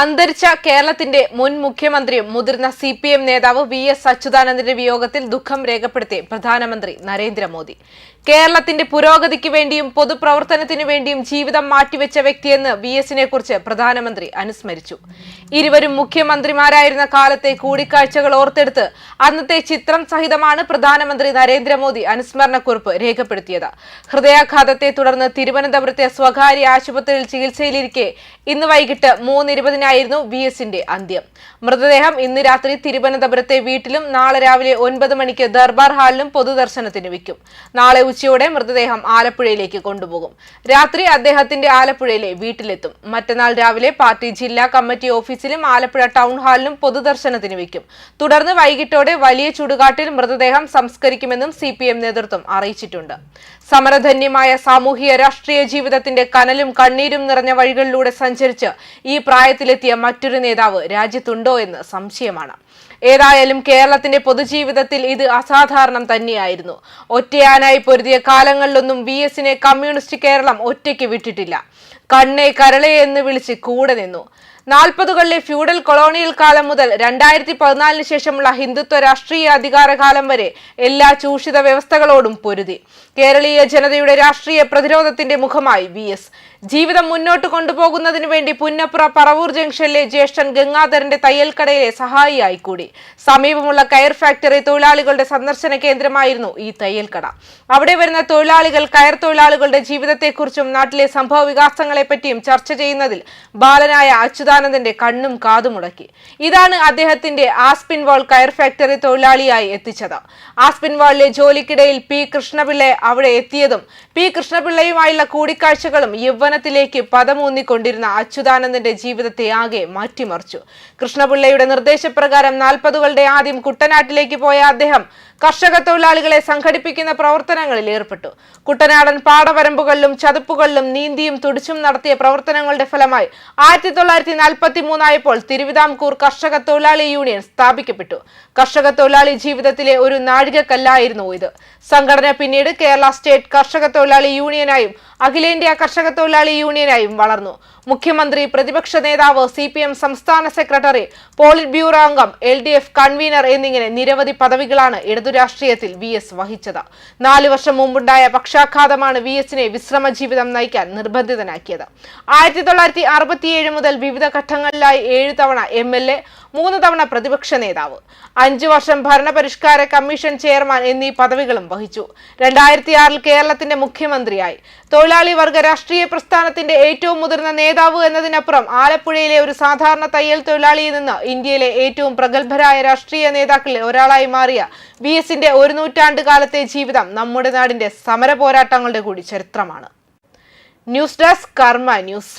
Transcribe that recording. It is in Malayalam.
അന്തരിച്ച കേരളത്തിന്റെ മുൻ മുഖ്യമന്ത്രിയും മുതിർന്ന സി പി എം നേതാവ് വി എസ് അച്യുതാനന്ദന്റെ വിയോഗത്തിൽ ദുഃഖം രേഖപ്പെടുത്തി പ്രധാനമന്ത്രി നരേന്ദ്രമോദി. കേരളത്തിന്റെ പുരോഗതിക്ക് വേണ്ടിയും പൊതുപ്രവർത്തനത്തിനു വേണ്ടിയും ജീവിതം മാറ്റിവെച്ച വ്യക്തിയെന്ന് വി എസിനെ കുറിച്ച് പ്രധാനമന്ത്രി അനുസ്മരിച്ചു. ഇരുവരും മുഖ്യമന്ത്രിമാരായിരുന്ന കാലത്തെ കൂടിക്കാഴ്ചകൾ ഓർത്തെടുത്ത് അന്നത്തെ ചിത്രം സഹിതമാണ് പ്രധാനമന്ത്രി നരേന്ദ്രമോദി അനുസ്മരണക്കുറിപ്പ് രേഖപ്പെടുത്തിയത്. ഹൃദയാഘാതത്തെ തുടർന്ന് തിരുവനന്തപുരത്തെ സ്വകാര്യ ആശുപത്രിയിൽ ചികിത്സയിലിരിക്കെ ഇന്ന് വൈകിട്ട് മൂന്ന് ഇരുപതിനായിരുന്നു വി എസിന്റെ അന്ത്യം. മൃതദേഹം ഇന്ന് രാത്രി തിരുവനന്തപുരത്തെ വീട്ടിലും നാളെ രാവിലെ ഒൻപത് മണിക്ക് ദർബാർ ഹാളിലും പൊതുദർശനത്തിന് വയ്ക്കും നാളെ ഉച്ചയോടെ മൃതദേഹം ആലപ്പുഴയിലേക്ക് കൊണ്ടുപോകും. രാത്രി അദ്ദേഹത്തിന്റെ ആലപ്പുഴയിലെ വീട്ടിലെത്തും. മറ്റന്നാൾ രാവിലെ പാർട്ടി ജില്ലാ കമ്മിറ്റി ഓഫീസിലും ആലപ്പുഴ ടൗൺ ഹാളിലും പൊതുദർശനത്തിന് വയ്ക്കും തുടർന്ന് വൈകിട്ടോടെ വലിയ ചുടുകാട്ടിൽ മൃതദേഹം സംസ്കരിക്കുമെന്നും സി നേതൃത്വം അറിയിച്ചിട്ടുണ്ട്. സമരധന്യമായ സാമൂഹിക രാഷ്ട്രീയ ജീവിതത്തിന്റെ കനലും കണ്ണീരും നിറഞ്ഞ വഴികളിലൂടെ സഞ്ചരിച്ച് ഈ പ്രായത്തിലെത്തിയ മറ്റൊരു നേതാവ് രാജ്യത്തുണ്ടോ എന്ന് സംശയമാണ്. ഏതായാലും കേരളത്തിന്റെ പൊതുജീവിതത്തിൽ ഇത് അസാധാരണം തന്നെയായിരുന്നു. ഒറ്റയാനായി പൊരുതിയ കാലങ്ങളിലൊന്നും വി എസിനെ കമ്മ്യൂണിസ്റ്റ് കേരളം ഒറ്റയ്ക്ക് വിട്ടിട്ടില്ല. കണ്ണേ കരളെ എന്ന് വിളിച്ച് കൂടെ നിന്നു. നാൽപ്പതുകളിലെ ഫ്യൂഡൽ കൊളോണിയൽ കാലം മുതൽ രണ്ടായിരത്തി പതിനാലിന് ശേഷമുള്ള ഹിന്ദുത്വ രാഷ്ട്രീയ അധികാരകാലം വരെ എല്ലാ ചൂഷിത വ്യവസ്ഥകളോടും പൊരുതി. കേരളീയ ജനതയുടെ രാഷ്ട്രീയ പ്രതിരോധത്തിന്റെ മുഖമായി വി എസ്. ജീവിതം മുന്നോട്ട് കൊണ്ടുപോകുന്നതിനു വേണ്ടി പുന്നപ്പുറ പറവൂർ ജംഗ്ഷനിലെ ജ്യേഷ്ഠൻ ഗംഗാധരന്റെ തയ്യൽക്കടയിലെ സഹായിയായി കൂടി. സമീപമുള്ള കയർ ഫാക്ടറി തൊഴിലാളികളുടെ സന്ദർശന കേന്ദ്രമായിരുന്നു ഈ തയ്യൽക്കട. അവിടെ വരുന്ന തൊഴിലാളികൾ കയർ തൊഴിലാളികളുടെ ജീവിതത്തെക്കുറിച്ചും നാട്ടിലെ സംഭവ വികാസങ്ങളെപ്പറ്റിയും ചർച്ച ചെയ്യുന്നതിൽ ബാലനായ അച്യുതാനന്ദന്റെ കണ്ണും കാതും മുടക്കി. ഇതാണ് അദ്ദേഹത്തിന്റെ ആസ്പിൻ വാൾ കയർ ഫാക്ടറി തൊഴിലാളിയായി എത്തിച്ചത്. ആസ്പിൻ വാളിലെ ജോലിക്കിടയിൽ പി കൃഷ്ണപിള്ള അവിടെ എത്തിയതും പി കൃഷ്ണപിള്ളയുമായുള്ള കൂടിക്കാഴ്ചകളും യൗവനത്തിലേക്ക് പദമൂന്നിക്കൊണ്ടിരുന്ന അച്യുതാനന്ദന്റെ ജീവിതത്തെ ആകെ മാറ്റിമറിച്ചു. കൃഷ്ണപിള്ളയുടെ നിർദ്ദേശപ്രകാരം നാൽപ്പതുകളുടെ ആദ്യം കുട്ടനാട്ടിലേക്ക് പോയ അദ്ദേഹം കർഷക തൊഴിലാളികളെ സംഘടിപ്പിക്കുന്ന പ്രവർത്തനങ്ങളിൽ ഏർപ്പെട്ടു. കുട്ടനാടൻ പാടവരമ്പുകളിലും ചതുപ്പുകളിലും നീന്തിയും തുടിച്ചും നടത്തിയ പ്രവർത്തനങ്ങളുടെ ഫലമായി ആയിരത്തി തൊള്ളായിരത്തി നാൽപ്പത്തി മൂന്നായപ്പോൾ തിരുവിതാംകൂർ കർഷക തൊഴിലാളി യൂണിയൻ സ്ഥാപിക്കപ്പെട്ടു. കർഷക തൊഴിലാളി ജീവിതത്തിലെ ഒരു നാഴികക്കല്ലായിരുന്നു ഇത്. സംഘടന പിന്നീട് കേരള സ്റ്റേറ്റ് കർഷക തൊഴിലാളി യൂണിയനായും അഖിലേന്ത്യാ കർഷക തൊഴിലാളി യൂണിയനായും വളർന്നു. മുഖ്യമന്ത്രി പ്രതിപക്ഷ നേതാവ് സി പി എം സംസ്ഥാന സെക്രട്ടറി പോളിറ്റ് ബ്യൂറോ അംഗം എൽ ഡി എഫ് കൺവീനർ എന്നിങ്ങനെ നിരവധി പദവികളാണ് ഇടതു രാഷ്ട്രീയത്തിൽ വി എസ് വഹിച്ചത്. നാലു വർഷം മുമ്പുണ്ടായ പക്ഷാഘാതമാണ് വി എസിനെ വിശ്രമ ജീവിതം നയിക്കാൻ നിർബന്ധിതനാക്കിയത്. ആയിരത്തി തൊള്ളായിരത്തി അറുപത്തിയേഴ് മുതൽ വിവിധ ഘട്ടങ്ങളിലായി ഏഴ് തവണ എം എൽ എ മൂന്ന് തവണ പ്രതിപക്ഷ നേതാവ്. അഞ്ചു വർഷം ഭരണപരിഷ്കാര കമ്മീഷൻ ചെയർമാൻ എന്നീ പദവികളും വഹിച്ചു. രണ്ടായിരത്തി ആറിൽ കേരളത്തിന്റെ മുഖ്യമന്ത്രിയായി. തൊഴിലാളി വർഗ രാഷ്ട്രീയ പ്രസ്ഥാനത്തിന്റെ ഏറ്റവും മുതിർന്ന നേതാവ് എന്നതിനപ്പുറം ആലപ്പുഴയിലെ ഒരു സാധാരണ തയ്യൽ തൊഴിലാളിയിൽ നിന്ന് ഇന്ത്യയിലെ ഏറ്റവും പ്രഗത്ഭരായ രാഷ്ട്രീയ നേതാക്കളിൽ ഒരാളായി മാറിയ വി എസിന്റെ ഒരു നൂറ്റാണ്ട് കാലത്തെ ജീവിതം നമ്മുടെ നാടിന്റെ സമര പോരാട്ടങ്ങളുടെ കൂടി ചരിത്രമാണ്. News desk Karma news.